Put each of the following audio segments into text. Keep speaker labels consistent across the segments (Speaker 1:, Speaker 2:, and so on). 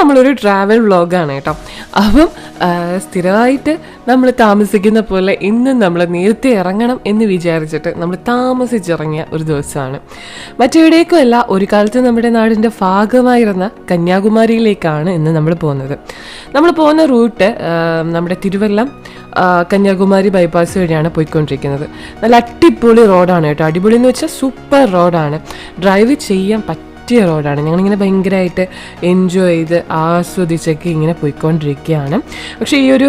Speaker 1: നമ്മളൊരു ട്രാവൽ വ്ളോഗാണ് കേട്ടോ. അപ്പം സ്ഥിരമായിട്ട് നമ്മൾ താമസിക്കുന്ന പോലെ ഇന്നും നമ്മൾ നേരത്തെ ഇറങ്ങണം എന്ന് വിചാരിച്ചിട്ട് നമ്മൾ താമസിച്ചിറങ്ങിയ ഒരു ദിവസമാണ്. മറ്റെവിടേക്കും അല്ല ഒരു കാലത്ത് നമ്മുടെ നാടിന്റെ ഭാഗമായിരുന്ന കന്യാകുമാരിയിലേക്കാണ് ഇന്ന് നമ്മൾ പോകുന്നത്. നമ്മൾ പോകുന്ന റൂട്ട് നമ്മുടെ തിരുവല്ലം കന്യാകുമാരി ബൈപ്പാസ് വഴിയാണ് പോയിക്കൊണ്ടിരിക്കുന്നത്. നല്ല അടിപൊളി റോഡാണ് കേട്ടോ. അടിപൊളി എന്ന് വെച്ചാൽ സൂപ്പർ റോഡാണ് ഡ്രൈവ് ചെയ്യാൻ പറ്റിയ റോഡാണ്. ഞങ്ങളിങ്ങനെ ഭയങ്കരമായിട്ട് എൻജോയ് ചെയ്ത് ആസ്വദിച്ചൊക്കെ ഇങ്ങനെ പോയിക്കൊണ്ടിരിക്കുകയാണ്. പക്ഷേ ഈ ഒരു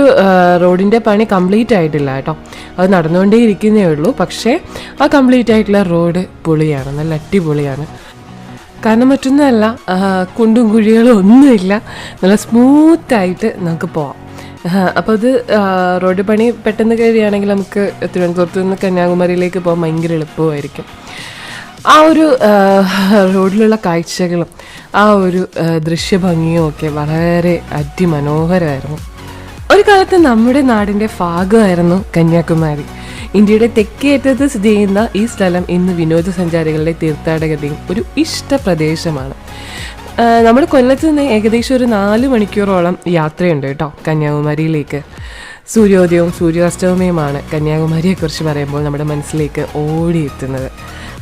Speaker 1: റോഡിന്റെ പണി കംപ്ലീറ്റ് ആയിട്ടില്ല കേട്ടോ. അത് നടന്നുകൊണ്ടേ ഇരിക്കുന്നേ ഉള്ളൂ. പക്ഷേ ആ കംപ്ലീറ്റ് ആയിട്ടുള്ള റോഡ് പൊളിയാണ്. നല്ല അടിപൊളിയാണ്. കാരണം മറ്റൊന്നുമല്ല കുണ്ടും കുഴികളും ഒന്നുമില്ല. നല്ല സ്മൂത്തായിട്ട് നമുക്ക് പോവാം. അപ്പോൾ അത് റോഡ് പണി പെട്ടെന്ന് കഴിയുകയാണെങ്കിൽ നമുക്ക് തിരുവനന്തപുരത്ത് നിന്ന് കന്യാകുമാരിയിലേക്ക് പോകാൻ ഭയങ്കര എളുപ്പമായിരിക്കും. ആ ഒരു റോഡിലുള്ള കാഴ്ചകളും ആ ഒരു ദൃശ്യഭംഗിയും ഒക്കെ വളരെ അതിമനോഹരമായിരുന്നു. ഒരു കാലത്ത് നമ്മുടെ നാടിന്റെ ഭാഗമായിരുന്നു കന്യാകുമാരി. ഇന്ത്യയുടെ തെക്കേറ്റത്ത് സ്ഥിതി ചെയ്യുന്ന ഈ സ്ഥലം ഇന്ന് വിനോദസഞ്ചാരികളുടെ തീർത്ഥാടകതയും ഒരു ഇഷ്ട പ്രദേശമാണ്. നമ്മൾ കൊല്ലത്ത് നിന്ന് ഏകദേശം ഒരു നാല് മണിക്കൂറോളം യാത്രയുണ്ട് കേട്ടോ കന്യാകുമാരിയിലേക്ക്. സൂര്യോദയവും സൂര്യാസ്തമയവുമാണ് കന്യാകുമാരിയെക്കുറിച്ച് പറയുമ്പോൾ നമ്മുടെ മനസ്സിലേക്ക് ഓടിയെത്തുന്നത്.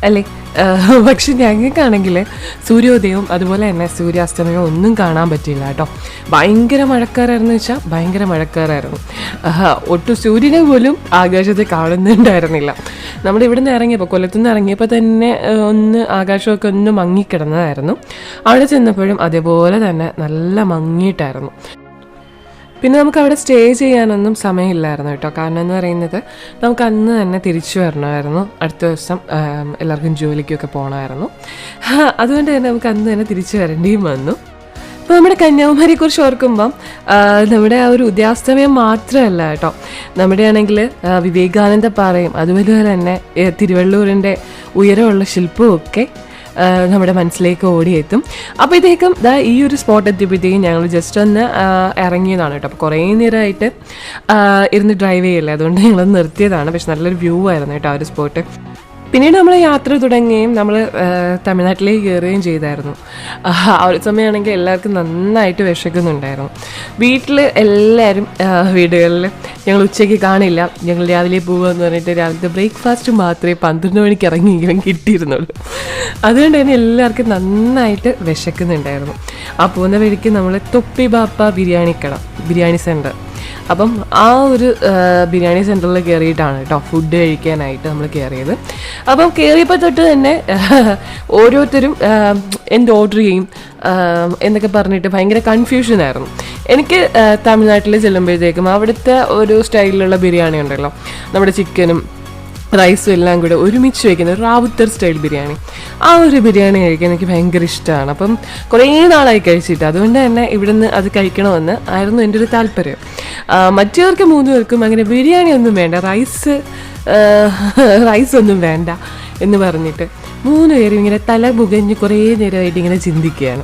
Speaker 1: അല്ലേ? പക്ഷെ ഞങ്ങൾക്കാണെങ്കിൽ സൂര്യോദയവും അതുപോലെ തന്നെ സൂര്യാസ്തമയവും ഒന്നും കാണാൻ പറ്റില്ല കേട്ടോ. ഭയങ്കര മഴക്കാരായിരുന്നു വെച്ചാൽ ഭയങ്കര മഴക്കാരായിരുന്നു ഒട്ടും സൂര്യനെ പോലും ആകാശത്തെ കാണുന്നുണ്ടായിരുന്നില്ല. നമ്മൾ ഇവിടെ നിന്ന് ഇറങ്ങിയപ്പോൾ കൊല്ലത്തുനിന്ന് ഇറങ്ങിയപ്പോൾ തന്നെ ഒന്ന് ആകാശമൊക്കെ ഒന്ന് മങ്ങിക്കിടന്നതായിരുന്നു. അവിടെ ചെന്നപ്പോഴും അതേപോലെ തന്നെ നല്ല മങ്ങിയിട്ടായിരുന്നു. പിന്നെ നമുക്ക് അവിടെ സ്റ്റേ ചെയ്യാനൊന്നും സമയമില്ലായിരുന്നു കേട്ടോ. കാരണം എന്ന് പറയുന്നത് നമുക്ക് അന്ന് തന്നെ തിരിച്ചു വരണമായിരുന്നു. അടുത്ത ദിവസം എല്ലാവർക്കും ജോലിക്കൊക്കെ പോകണമായിരുന്നു അതുകൊണ്ട് തന്നെ നമുക്ക് അന്ന് തന്നെ തിരിച്ചു വരേണ്ടിയും വന്നു. ഇപ്പോൾ നമ്മുടെ കന്യാകുമാരിയെക്കുറിച്ച് ഓർക്കുമ്പം നമ്മുടെ ആ ഒരു ഉദയാസ്തമയം മാത്രമല്ല കേട്ടോ. നമ്മുടെ ആണെങ്കിൽ വിവേകാനന്ദ പാറയും അതുപോലെ തന്നെ തിരുവള്ളൂരിന്റെ ഉയരമുള്ള ശില്പവും ഒക്കെ നമ്മുടെ മനസ്സിലേക്ക് ഓടിയെത്തും. അപ്പോൾ ഇദ്ദേഹം ദാ ഈ ഒരു സ്പോട്ട് എത്തിയപ്പോഴത്തേക്കും ഞങ്ങൾ ജസ്റ്റ് ഒന്ന് ഇറങ്ങിയതാണ് കേട്ടോ. അപ്പോൾ കുറേ നേരമായിട്ട് ഇരുന്ന് ഡ്രൈവ് ചെയ്യല്ലേ? അതുകൊണ്ട് ഞങ്ങൾ നിർത്തിയതാണ്. പക്ഷെ നല്ലൊരു വ്യൂ ആയിരുന്നു കേട്ടോ ആ ഒരു സ്പോട്ട് പിന്നീട് നമ്മൾ യാത്ര തുടങ്ങുകയും നമ്മൾ തമിഴ്നാട്ടിലേക്ക് കയറുകയും ചെയ്തായിരുന്നു. ആ ഒരു സമയമാണെങ്കിൽ എല്ലാവർക്കും നന്നായിട്ട് വിശക്കുന്നുണ്ടായിരുന്നു. വീട്ടിൽ എല്ലാവരും വീടുകളിൽ ഞങ്ങൾ ഉച്ചയ്ക്ക് കാണില്ല. ഞങ്ങൾ രാവിലെ പോകുമെന്ന് പറഞ്ഞിട്ട് രാവിലത്തെ ബ്രേക്ക്ഫാസ്റ്റ് മാത്രമേ പന്ത്രണ്ട് മണിക്ക് ഇറങ്ങിയെങ്കിലും കിട്ടിയിരുന്നുള്ളൂ. അതുകൊണ്ട് തന്നെ എല്ലാവർക്കും നന്നായിട്ട് വിശക്കുന്നുണ്ടായിരുന്നു. ആ പോകുന്ന വഴിക്ക് നമ്മൾ തൊപ്പി ബാപ്പ ബിരിയാണി കട ബിരിയാണി സെന്റർ അപ്പം ആ ഒരു ബിരിയാണി സെന്ററിൽ കയറിയിട്ടാണ് കേട്ടോ ഫുഡ് കഴിക്കാനായിട്ട് നമ്മൾ കയറിയത്. അപ്പം കയറിയപ്പോൾ തൊട്ട് തന്നെ ഓരോരുത്തരും എന്ത് ഓർഡർ ചെയ്യും എന്നൊക്കെ പറഞ്ഞിട്ട് ഭയങ്കര കൺഫ്യൂഷനായിരുന്നു എനിക്ക് തമിഴ്നാട്ടിൽ ചെല്ലുമ്പോഴത്തേക്കും അവിടുത്തെ ഒരു സ്റ്റൈലിലുള്ള ബിരിയാണി ഉണ്ടല്ലോ. നമ്മുടെ ചിക്കനും റൈസും എല്ലാം കൂടെ ഒരുമിച്ച് വയ്ക്കുന്ന റാവുത്തർ സ്റ്റൈൽ ബിരിയാണി. ആ ഒരു ബിരിയാണി കഴിക്കാൻ എനിക്ക് ഭയങ്കര ഇഷ്ടമാണ് അപ്പം കുറേ നാളായി കഴിച്ചിട്ട് അതുകൊണ്ട് തന്നെ ഇവിടുന്ന് അത് കഴിക്കണമെന്ന് ആയിരുന്നു എന്റെ ഒരു താല്പര്യം. മറ്റവർക്ക് മൂന്ന് പേർക്കും അങ്ങനെ ബിരിയാണി ഒന്നും വേണ്ട റൈസ് റൈസ് ഒന്നും വേണ്ട എന്ന് പറഞ്ഞിട്ട് മൂന്ന് പേരും ഇങ്ങനെ തല പുകഞ്ഞ് കുറേ നേരമായിട്ട് ഇങ്ങനെ ചിന്തിക്കുകയാണ്.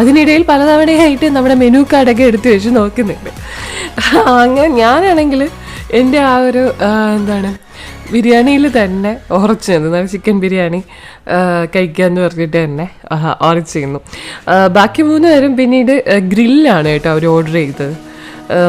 Speaker 1: അതിനിടയിൽ പലതവണയായിട്ട് നമ്മുടെ മെനു കാർഡൊക്കെ എടുത്തു വെച്ച് നോക്കുന്നുണ്ട്. അങ്ങനെ ഞാനാണെങ്കിൽ എന്റെ ആ ഒരു എന്താണ് ബിരിയാണിയിൽ തന്നെ ഉറച്ചു നിന്ന് ചിക്കൻ ബിരിയാണി കഴിക്കാമെന്ന് പറഞ്ഞിട്ട് തന്നെ ഉറച്ചു ചെയ്യുന്നു. ബാക്കി മൂന്ന് പേരും പിന്നീട് ഗ്രില്ലാണ് കേട്ടോ അവർ ഓർഡർ ചെയ്തത്.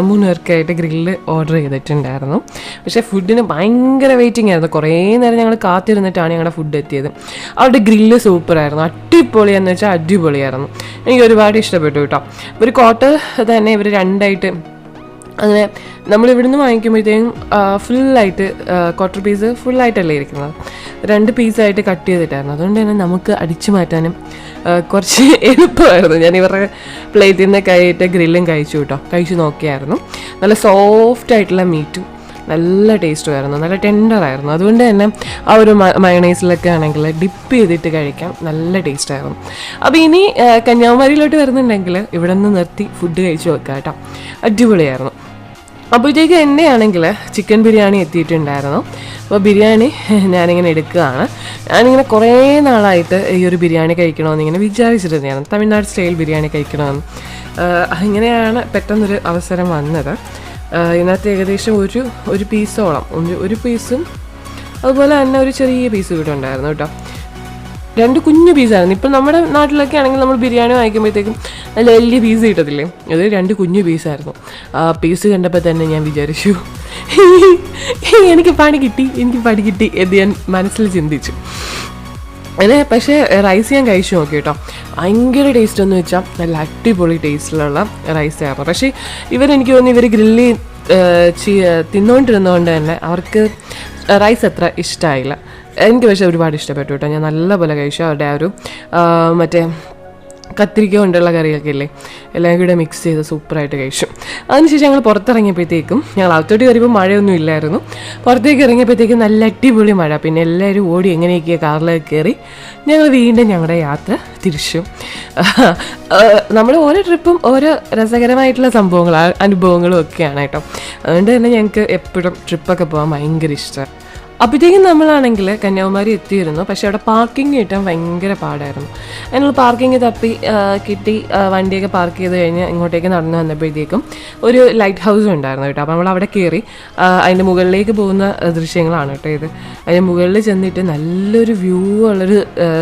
Speaker 1: മൂന്ന് പേർക്കായിട്ട് ഗ്രില്ല് ഓർഡർ ചെയ്തിട്ടുണ്ടായിരുന്നു. പക്ഷേ ഫുഡിന് ഭയങ്കര വെയിറ്റിംഗ് ആയിരുന്നു. കുറേ നേരം ഞങ്ങൾ കാത്തിരുന്നിട്ടാണ് ഞങ്ങളുടെ ഫുഡ് എത്തിയത്. അവരുടെ ഗ്രില്ല് സൂപ്പറായിരുന്നു. അടിപൊളിയെന്ന് വെച്ചാൽ അടിപൊളിയായിരുന്നു. എനിക്ക് ഒരുപാട് ഇഷ്ടപ്പെട്ടു കേട്ടോ. ഒരു ക്വാർട്ടർ തന്നെ ഇവർ രണ്ടായിട്ട് അങ്ങനെ നമ്മൾ ഇവിടുന്ന് വാങ്ങിക്കുമ്പോഴത്തേക്കും ഫുള്ളായിട്ട് ക്വാർട്ടർ പീസ് ഫുള്ളായിട്ടല്ലേ ഇരിക്കുന്നത്. രണ്ട് പീസായിട്ട് കട്ട് ചെയ്തിട്ടായിരുന്നു. അതുകൊണ്ട് തന്നെ നമുക്ക് അടിച്ചു മാറ്റാനും കുറച്ച് എളുപ്പമായിരുന്നു. ഞാൻ ഇവരുടെ പ്ലേറ്റിൽ നിന്ന് കൈയിട്ട് ഗ്രില്ലും കഴിച്ചു കേട്ടോ. കഴിച്ചു നോക്കിയായിരുന്നു. നല്ല സോഫ്റ്റ് ആയിട്ടുള്ള മീറ്റും നല്ല ടേസ്റ്റും ആയിരുന്നു. നല്ല ടെൻഡറായിരുന്നു അതുകൊണ്ട് തന്നെ ആ ഒരു മയണൈസിലൊക്കെ ആണെങ്കിൽ ഡിപ്പ് ചെയ്തിട്ട് കഴിക്കാം. നല്ല ടേസ്റ്റായിരുന്നു അപ്പോൾ ഇനി കന്യാകുമാരിയിലോട്ട് വരുന്നുണ്ടെങ്കിൽ ഇവിടെ നിന്ന് നിർത്തി ഫുഡ് കഴിച്ചു വെക്കാം കേട്ടോ അടിപൊളിയായിരുന്നു. അപ്പോഴത്തേക്ക് എന്നെയാണെങ്കിൽ ചിക്കൻ ബിരിയാണി എത്തിയിട്ടുണ്ടായിരുന്നു. അപ്പോൾ ബിരിയാണി ഞാനിങ്ങനെ എടുക്കുകയാണ്. ഞാനിങ്ങനെ കുറേ നാളായിട്ട് ഈ ഒരു ബിരിയാണി കഴിക്കണമെന്ന് ഇങ്ങനെ വിചാരിച്ചിരുന്നതാണ് തമിഴ്നാട് സ്റ്റൈൽ ബിരിയാണി കഴിക്കണമെന്ന്. അങ്ങനെയാണ് പെട്ടെന്നൊരു അവസരം വന്നത്. ഇതിനകത്ത് ഏകദേശം ഒരു ഒരു പീസോളം. ഒരു പീസും അതുപോലെ തന്നെ ഒരു ചെറിയ പീസ് കൂടെ ഉണ്ടായിരുന്നു കേട്ടോ. രണ്ട് കുഞ്ഞു പീസായിരുന്നു. ഇപ്പം നമ്മുടെ നാട്ടിലൊക്കെ ആണെങ്കിൽ നമ്മൾ ബിരിയാണി വാങ്ങിക്കുമ്പോഴത്തേക്കും നല്ല വലിയ പീസ് കിട്ടത്തില്ലേ? അത് രണ്ട് കുഞ്ഞു പീസായിരുന്നു ആ പീസ് കണ്ടപ്പോൾ തന്നെ ഞാൻ വിചാരിച്ചു എനിക്ക് പണി കിട്ടി എനിക്ക് പണി കിട്ടി എന്ന് ഞാൻ മനസ്സിൽ ചിന്തിച്ചു. അങ്ങനെ പക്ഷേ റൈസ് ഞാൻ കഴിച്ചു നോക്കി കേട്ടോ. ഭയങ്കര ടേസ്റ്റ് എന്ന് വെച്ചാൽ നല്ല അടിപൊളി ടേസ്റ്റിലുള്ള റൈസ് ആയിരുന്നു. പക്ഷേ ഇവരെനിക്ക് തോന്നുന്നു ഇവർ ഗ്രില്ല് തിന്നുകൊണ്ടിരുന്നതുകൊണ്ട് തന്നെ അവർക്ക് റൈസ് അത്ര ഇഷ്ടമായില്ല എനിക്ക് പക്ഷേ ഒരുപാട് ഇഷ്ടപ്പെട്ടു കേട്ടോ. ഞാൻ നല്ലപോലെ കഴിച്ചു. അവരുടെ ആ ഒരു മറ്റേ കത്തിരിക്ക കൊണ്ടുള്ള കറിയൊക്കെ ഇല്ലേ? എല്ലാം കൂടെ മിക്സ് ചെയ്ത് സൂപ്പറായിട്ട് കഴിച്ചു. അതിനുശേഷം ഞങ്ങൾ പുറത്തിറങ്ങിയപ്പോഴത്തേക്കും ഞങ്ങൾ അകത്തോട്ട് കയറിയപ്പോൾ മഴയൊന്നും ഇല്ലായിരുന്നു. പുറത്തേക്ക് ഇറങ്ങിയപ്പോഴത്തേക്കും നല്ല അടിപൊളി മഴ. പിന്നെ എല്ലാവരും ഓടി എങ്ങനെയൊക്കെയാണ് കാറിലൊക്കെ കയറി ഞങ്ങൾ വീണ്ടും ഞങ്ങളുടെ യാത്ര തിരിച്ചു. നമ്മൾ ഓരോ ട്രിപ്പും ഓരോ രസകരമായിട്ടുള്ള സംഭവങ്ങൾ അനുഭവങ്ങളും ഒക്കെയാണ് കേട്ടോ. അതുകൊണ്ട് തന്നെ ഞങ്ങൾക്ക് എപ്പോഴും ട്രിപ്പൊക്കെ പോകാൻ ഭയങ്കര ഇഷ്ടമാണ് അപ്പോഴത്തേക്കും നമ്മളാണെങ്കിൽ കന്യാകുമാരി എത്തിയിരുന്നു. പക്ഷെ അവിടെ പാർക്കിംഗ് കിട്ടാൻ ഭയങ്കര പാടായിരുന്നു. ഞങ്ങൾ പാർക്കിംഗ് തപ്പി കിട്ടി വണ്ടിയൊക്കെ പാർക്ക് ചെയ്ത് കഴിഞ്ഞ് ഇങ്ങോട്ടേക്ക് നടന്നു വന്നപ്പോഴത്തേക്കും ഒരു ലൈറ്റ് ഹൗസ് ഉണ്ടായിരുന്നു കേട്ടോ. അപ്പോൾ നമ്മൾ അവിടെ കയറി അതിന്റെ മുകളിലേക്ക് പോകുന്ന ദൃശ്യങ്ങളാണ് കേട്ടോ ഇത്. അതിന്റെ മുകളിൽ ചെന്നിട്ട് നല്ലൊരു വ്യൂ ഉള്ളൊരു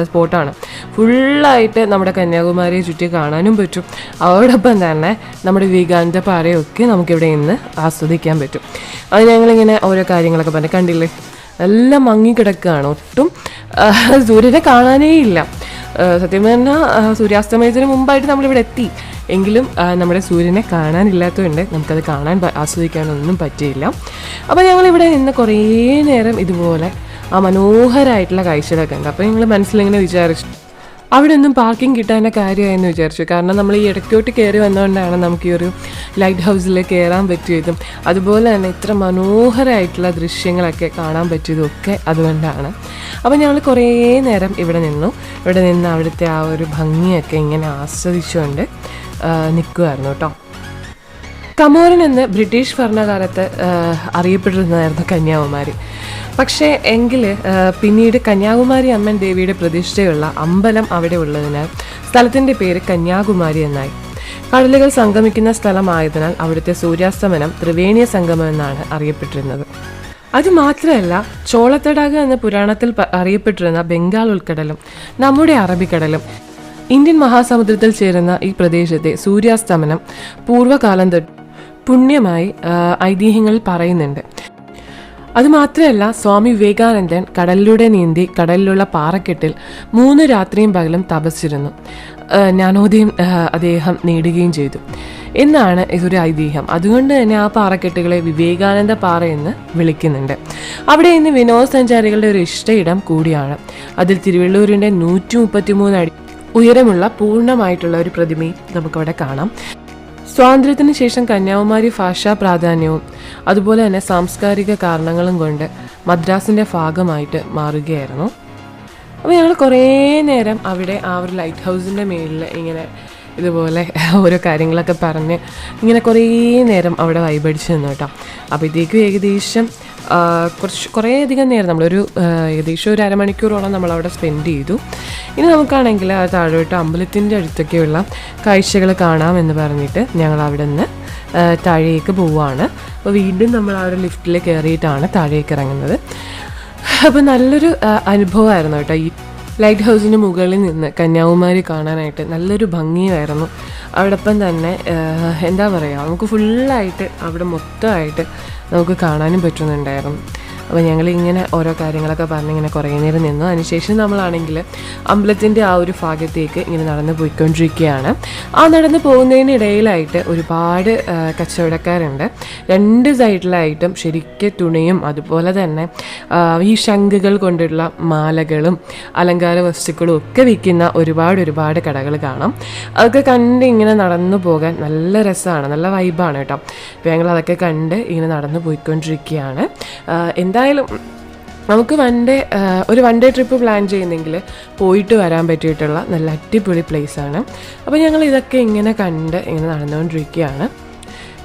Speaker 1: സ്പോട്ടാണ്. ഫുള്ളായിട്ട് നമ്മുടെ കന്യാകുമാരിയെ ചുറ്റി കാണാനും പറ്റും. അതോടൊപ്പം തന്നെ നമ്മുടെ വികാന്ത പാറയൊക്കെ നമുക്കിവിടെ നിന്ന് ആസ്വദിക്കാൻ പറ്റും. അത് ഞങ്ങളിങ്ങനെ ഓരോ കാര്യങ്ങളൊക്കെ പറഞ്ഞു കണ്ടില്ലേ? എല്ലാം മങ്ങിക്കിടക്കുകയാണ്. ഒട്ടും സൂര്യനെ കാണാനേ ഇല്ല സത്യം പറഞ്ഞാൽ സൂര്യാസ്തമയത്തിന് മുമ്പായിട്ട് നമ്മളിവിടെ എത്തി. എങ്കിലും നമ്മുടെ സൂര്യനെ കാണാനില്ലാത്തതുകൊണ്ട് നമുക്കത് കാണാൻ ആസ്വദിക്കാനൊന്നും പറ്റിയില്ല. അപ്പോൾ ഞങ്ങളിവിടെ നിന്ന് കുറേ നേരം ഇതുപോലെ ആ മനോഹരമായിട്ടുള്ള കാഴ്ചകളൊക്കെ ഉണ്ട് അപ്പോൾ ഞങ്ങൾ മനസ്സിലിങ്ങനെ വിചാരിച്ചു അവിടെ ഒന്നും പാർക്കിംഗ് കിട്ടാന്റെ കാര്യമായെന്ന് വിചാരിച്ചു. കാരണം നമ്മൾ ഈ ഇടയ്ക്കോട്ട് കയറി വന്നതുകൊണ്ടാണ് നമുക്ക് ഈ ഒരു ലൈറ്റ് ഹൗസിൽ കയറാൻ പറ്റിയതും. അതുപോലെ തന്നെ ഇത്ര മനോഹരമായിട്ടുള്ള ദൃശ്യങ്ങളൊക്കെ കാണാൻ പറ്റിയതും ഒക്കെ അതുകൊണ്ടാണ്. അപ്പോൾ ഞങ്ങൾ കുറേ നേരം ഇവിടെ നിന്നു. ഇവിടെ നിന്ന് അവിടുത്തെ ആ ഒരു ഭംഗിയൊക്കെ ഇങ്ങനെ ആസ്വദിച്ചുകൊണ്ട് നിൽക്കുമായിരുന്നു കേട്ടോ. കമോരൻ എന്ന് ബ്രിട്ടീഷ് ഭരണകാലത്ത് അറിയപ്പെട്ടിരുന്നതായിരുന്നു കന്യാകുമാരി. പക്ഷേ എങ്കിൽ പിന്നീട് കന്യാകുമാരി അമ്മൻ ദേവിയുടെ പ്രതിഷ്ഠയുള്ള അമ്പലം അവിടെ ഉള്ളതിനാൽ സ്ഥലത്തിന്റെ പേര് കന്യാകുമാരി എന്നായി. കടലുകൾ സംഗമിക്കുന്ന സ്ഥലമായതിനാൽ അവിടുത്തെ സൂര്യാസ്തമനം ത്രിവേണിയ സംഗമം എന്നാണ് അറിയപ്പെട്ടിരുന്നത്. അതുമാത്രമല്ല മാത്രമല്ല ചോളത്തടാകം എന്ന പുരാണത്തിൽ അറിയപ്പെട്ടിരുന്ന ബംഗാൾ ഉൾക്കടലും നമ്മുടെ അറബിക്കടലും ഇന്ത്യൻ മഹാസമുദ്രത്തിൽ ചേരുന്ന ഈ പ്രദേശത്തെ സൂര്യാസ്തമനം പൂർവകാലം തൊട്ട് പുണ്യമായി ഐതിഹ്യങ്ങളിൽ പറയുന്നുണ്ട്. അതുമാത്രമല്ല സ്വാമി വിവേകാനന്ദൻ കടലിലൂടെ നീന്തി കടലിലുള്ള പാറക്കെട്ടിൽ മൂന്ന് രാത്രിയും പകലും തപസ്സിരുന്നു. ജ്ഞാനോദയം അദ്ദേഹം നേടുകയും ചെയ്തു. എന്നാണ് ഇതൊരു ഐതിഹ്യം. അതുകൊണ്ട് തന്നെ ആ പാറക്കെട്ടുകളെ വിവേകാനന്ദ പാറ എന്ന് വിളിക്കുന്നുണ്ട്. അവിടെ ഇന്ന് വിനോദസഞ്ചാരികളുടെ ഒരു ഇഷ്ടയിടം കൂടിയാണ്. അതിൽ തിരുവള്ളൂരിന്റെ നൂറ്റി മുപ്പത്തിമൂന്ന് അടി ഉയരമുള്ള പൂർണമായിട്ടുള്ള ഒരു പ്രതിമയും നമുക്കവിടെ കാണാം. സ്വാതന്ത്ര്യത്തിന് ശേഷം കന്യാകുമാരി ഭാഷാ പ്രാധാന്യവും അതുപോലെ തന്നെ സാംസ്കാരിക കാരണങ്ങളും കൊണ്ട് മദ്രാസിന്റെ ഭാഗമായിട്ട് മാറുകയായിരുന്നു. അപ്പോൾ ഞങ്ങൾ കുറേ നേരം അവിടെ ആ ഒരു ലൈറ്റ് ഹൗസിന്റെ മേളിൽ ഇങ്ങനെ ഇതുപോലെ ഓരോ കാര്യങ്ങളൊക്കെ പറഞ്ഞ് ഇങ്ങനെ കുറേ നേരം അവിടെ വൈബടിച്ച് നിന്നു കേട്ടോ. അപ്പോഴത്തേക്കും ഏകദേശം കുറച്ച് കുറേ അധികം നേരം നമ്മളൊരു ഏകദേശം ഒരു അരമണിക്കൂറോളം നമ്മളവിടെ സ്പെൻഡ് ചെയ്തു. ഇനി നമുക്കാണെങ്കിൽ ആ താഴോട്ട് അമ്പലത്തിന്റെ അടുത്തൊക്കെയുള്ള കാഴ്ചകൾ കാണാമെന്ന് പറഞ്ഞിട്ട് ഞങ്ങൾ അവിടെ നിന്ന് താഴേക്ക് പോവുകയാണ് അപ്പോൾ വീണ്ടും നമ്മൾ ആ ഒരു ലിഫ്റ്റിൽ കയറിയിട്ടാണ് താഴേക്ക് ഇറങ്ങുന്നത്. അപ്പോൾ നല്ലൊരു അനുഭവമായിരുന്നു കേട്ടോ ഈ ലൈറ്റ് ഹൗസിന് മുകളിൽ നിന്ന് കന്യാകുമാരി കാണാനായിട്ട് നല്ലൊരു ഭംഗിയായിരുന്നു. അവിടൊപ്പം തന്നെ എന്താ പറയുക നമുക്ക് ഫുള്ളായിട്ട് അവിടെ മൊത്തമായിട്ട് നമുക്ക് കാണാനും പറ്റുന്നുണ്ടായിരുന്നു. അപ്പോൾ ഞങ്ങൾ ഇങ്ങനെ ഓരോ കാര്യങ്ങളൊക്കെ പറഞ്ഞ് ഇങ്ങനെ കുറേ നേരം നിന്നു. അതിനുശേഷം നമ്മളാണെങ്കിൽ അമ്പലത്തിന്റെ ആ ഒരു ഭാഗത്തേക്ക് ഇങ്ങനെ നടന്ന് പോയിക്കൊണ്ടിരിക്കുകയാണ്. ആ നടന്ന് പോകുന്നതിനിടയിലായിട്ട് ഒരുപാട് കച്ചവടക്കാരുണ്ട്. രണ്ട് സൈഡിലായിട്ടും ശരിക്കും തുണിയും അതുപോലെ തന്നെ ഈ ശംഖുകൾ കൊണ്ടുള്ള മാലകളും അലങ്കാര വസ്തുക്കളും ഒക്കെ വിൽക്കുന്ന ഒരുപാട് ഒരുപാട് കടകൾ കാണാം. അതൊക്കെ കണ്ട് ഇങ്ങനെ നടന്നു പോകാൻ നല്ല രസമാണ്. നല്ല വൈബാണ് കേട്ടോ. അപ്പോൾ ഞങ്ങൾ അതൊക്കെ കണ്ട് ഇങ്ങനെ നടന്നു പോയിക്കൊണ്ടിരിക്കുകയാണ്. എന്തായാലും നമുക്ക് വൺ ഡേ ഒരു വൺ ഡേ ട്രിപ്പ് പ്ലാൻ ചെയ്യുന്നെങ്കിൽ പോയിട്ട് വരാൻ പറ്റിയിട്ടുള്ള നല്ല അടിപൊളി ആണ്. അപ്പോൾ ഞങ്ങൾ ഇതൊക്കെ ഇങ്ങനെ കണ്ട് ഇങ്ങനെ നടന്നുകൊണ്ടിരിക്കുകയാണ്.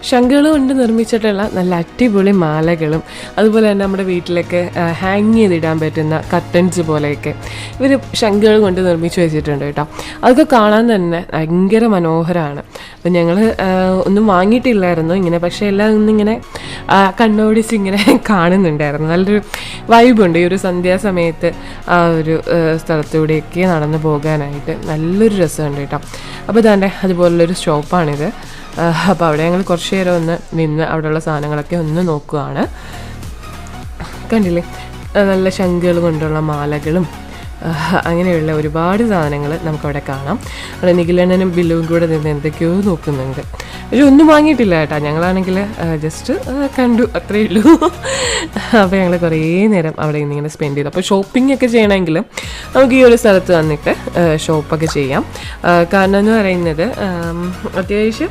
Speaker 1: ശംഖുകൾ കൊണ്ട് നിർമ്മിച്ചിട്ടുള്ള നല്ല അടിപൊളി മാലകളും. അതുപോലെ തന്നെ നമ്മുടെ വീട്ടിലൊക്കെ ഹാങ് ചെയ്തിടാൻ പറ്റുന്ന കട്ടൻസ് പോലെയൊക്കെ. ഇവർ ശംഖുകൾ കൊണ്ട് നിർമ്മിച്ച് വെച്ചിട്ടുണ്ട് കേട്ടോ. അതൊക്കെ കാണാൻ തന്നെ ഭയങ്കര മനോഹരമാണ് അപ്പം ഞങ്ങൾ ഒന്നും വാങ്ങിയിട്ടില്ലായിരുന്നു ഇങ്ങനെ പക്ഷേ എല്ലാം ഇന്നിങ്ങനെ കണ്ണോടിച്ച് ഇങ്ങനെ കാണുന്നുണ്ടായിരുന്നു. നല്ലൊരു വൈബുണ്ട് ഈ ഒരു സന്ധ്യാസമയത്ത് ആ ഒരു സ്ഥലത്തൂടെയൊക്കെ നടന്നു പോകാനായിട്ട്. നല്ലൊരു രസമുണ്ട് കേട്ടോ. അപ്പോൾ തന്നെ അതുപോലുള്ളൊരു ഷോപ്പാണിത് അപ്പോൾ അവിടെ ഞങ്ങൾ കുറച്ച് നേരം ഒന്ന് നിന്ന് അവിടെയുള്ള സാധനങ്ങളൊക്കെ ഒന്ന് നോക്കുകയാണ് കണ്ടില്ലേ? നല്ല ശംഖുകൾ കൊണ്ടുള്ള മാലകളും അങ്ങനെയുള്ള ഒരുപാട് സാധനങ്ങൾ നമുക്കവിടെ കാണാം. അവിടെ നിഖിലണ്ണനും ബില്ലുവും കൂടെ നിന്ന് എന്തൊക്കെയോ നോക്കുന്നുണ്ട്. പക്ഷെ ഒന്നും വാങ്ങിയിട്ടില്ല കേട്ടോ. ഞങ്ങളാണെങ്കിൽ ജസ്റ്റ് കണ്ടു. അത്രയേ ഉള്ളൂ. അപ്പോൾ ഞങ്ങൾ കുറേ നേരം അവിടെ നിന്ന് ഇങ്ങനെ സ്പെൻഡ് ചെയ്തു. അപ്പോൾ ഷോപ്പിംഗ് ഒക്കെ ചെയ്യണമെങ്കിൽ നമുക്ക് ഈ ഒരു സ്ഥലത്ത് വന്നിട്ട് ഷോപ്പൊക്കെ ചെയ്യാം. കാരണം എന്ന് പറയുന്നത് അത്യാവശ്യം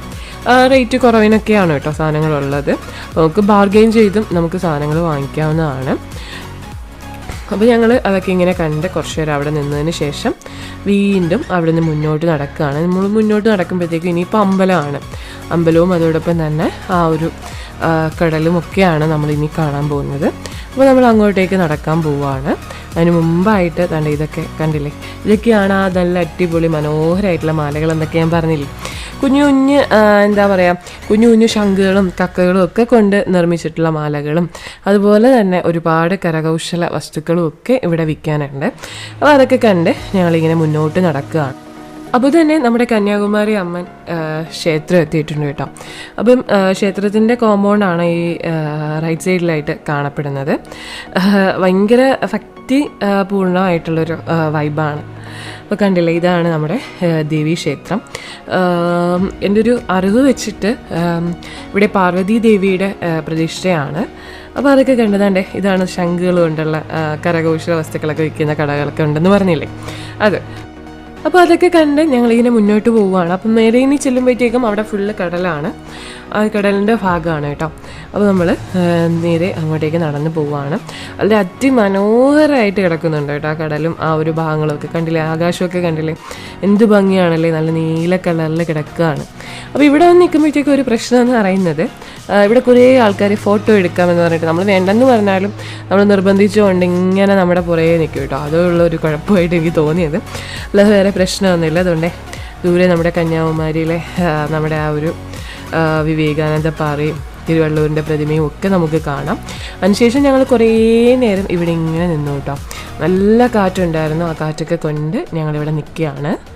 Speaker 1: റേറ്റ് കുറവിനൊക്കെയാണ് കേട്ടോ സാധനങ്ങളുള്ളത്. നമുക്ക് ബാർഗെയിൻ ചെയ്തും നമുക്ക് സാധനങ്ങൾ വാങ്ങിക്കാവുന്നതാണ്. അപ്പോൾ ഞങ്ങൾ അതൊക്കെ ഇങ്ങനെ കണ്ട് കുറച്ച് നേരം അവിടെ നിന്നതിന് ശേഷം വീണ്ടും അവിടെ നിന്ന് മുന്നോട്ട് നടക്കുകയാണ്. നമ്മൾ മുന്നോട്ട് നടക്കുമ്പോഴത്തേക്കും ഇനിയിപ്പോൾ അമ്പലമാണ്. അമ്പലവും അതോടൊപ്പം തന്നെ ആ ഒരു കടലും ഒക്കെയാണ് നമ്മൾ ഇനി കാണാൻ പോകുന്നത്. അപ്പോൾ നമ്മൾ അങ്ങോട്ടേക്ക് നടക്കാൻ പോവുകയാണ് അതിന് മുമ്പായിട്ട് കണ്ട ഇതൊക്കെ കണ്ടില്ലേ? ഇതൊക്കെയാണ് ആ നല്ല അടിപൊളി മനോഹരമായിട്ടുള്ള മാലകൾ എന്നൊക്കെ ഞാൻ പറഞ്ഞില്ലേ? കുഞ്ഞു കുഞ്ഞ് എന്താ പറയുക കുഞ്ഞു കുഞ്ഞു ശംഖുകളും കക്കകളും ഒക്കെ കൊണ്ട് നിർമ്മിച്ചിട്ടുള്ള മാലകളും. അതുപോലെ തന്നെ ഒരുപാട് കരകൗശല വസ്തുക്കളും ഒക്കെ ഇവിടെ വിൽക്കാനുണ്ട്. അപ്പോൾ അതൊക്കെ കണ്ട് ഞങ്ങളിങ്ങനെ മുന്നോട്ട് നടക്കുകയാണ്. അപ്പോൾ തന്നെ നമ്മുടെ കന്യാകുമാരി അമ്മൻ ക്ഷേത്രം എത്തിയിട്ടുണ്ട് കേട്ടോ. അപ്പം ക്ഷേത്രത്തിന്റെ കോമ്പൗണ്ടാണ് ഈ റൈറ്റ് സൈഡിലായിട്ട് കാണപ്പെടുന്നത്. ഭയങ്കര ഭക്തി പൂർണമായിട്ടുള്ളൊരു വൈബാണ് അപ്പോൾ കണ്ടില്ലേ ഇതാണ് നമ്മുടെ ആ, ദേവീ ക്ഷേത്രം. ആം, എന്റെ ഒരു അറിവ് വെച്ചിട്ട് ഇവിടെ പാർവതി ദേവിയുടെ പ്രതിഷ്ഠയാണ്. അപ്പോൾ അതൊക്കെ കണ്ടതാണ്ടേ ഇതാണ് ശംഖുകൾ കൊണ്ടുള്ള കരകൗശല വസ്തുക്കളൊക്കെ വിൽക്കുന്ന കടകളൊക്കെ ഉണ്ടെന്ന് പറഞ്ഞില്ലേ? അത്. അപ്പോൾ അതൊക്കെ കണ്ട് ഞങ്ങളിങ്ങനെ മുന്നോട്ട് പോവുകയാണ്. അപ്പം നേരെ ഇനി ചെല്ലുമ്പോഴത്തേക്കും അവിടെ ഫുള്ള് കടലാണ്. ആ കടലിന്റെ ഭാഗമാണ് കേട്ടോ. അപ്പോൾ നമ്മൾ നേരെ അങ്ങോട്ടേക്ക് നടന്നു പോവുകയാണ് വളരെ അതിമനോഹരമായിട്ട് കിടക്കുന്നുണ്ട് കേട്ടോ ആ കടലും ആ ഒരു ഭാഗങ്ങളൊക്കെ. കണ്ടില്ലേ? ആകാശമൊക്കെ കണ്ടില്ലേ? എന്ത് ഭംഗിയാണല്ലേ? നല്ല നീല കളറിൽ കിടക്കുകയാണ് അപ്പോൾ ഇവിടെ വന്ന് നിൽക്കുമ്പോഴത്തേക്കും ഒരു പ്രശ്നം എന്ന് പറയുന്നത് ഇവിടെ കുറേ ആൾക്കാർ ഫോട്ടോ എടുക്കാമെന്ന് പറഞ്ഞിട്ട് നമ്മൾ വേണ്ടെന്ന് പറഞ്ഞാലും നമ്മൾ നിർബന്ധിച്ചുകൊണ്ട് ഇങ്ങനെ നമ്മുടെ പുറകെ നിൽക്കും കേട്ടോ. അതുള്ള ഒരു കുഴപ്പമായിട്ട് എനിക്ക് തോന്നിയത്. അല്ലാതെ വേറെ പ്രശ്നമൊന്നുമില്ല അതുകൊണ്ട് ദൂരെ നമ്മുടെ കന്യാകുമാരിയിലെ നമ്മുടെ ആ ഒരു വിവേകാനന്ദ പാറയും തിരുവള്ളൂരിന്റെ പ്രതിമയും ഒക്കെ നമുക്ക് കാണാം. അതിനുശേഷം ഞങ്ങൾ കുറേ നേരം ഇവിടെ ഇങ്ങനെ നിന്നു കേട്ടോ. നല്ല കാറ്റുണ്ടായിരുന്നു. ആ കാറ്റൊക്കെ കൊണ്ട് ഞങ്ങളിവിടെ നിൽക്കുകയാണ്.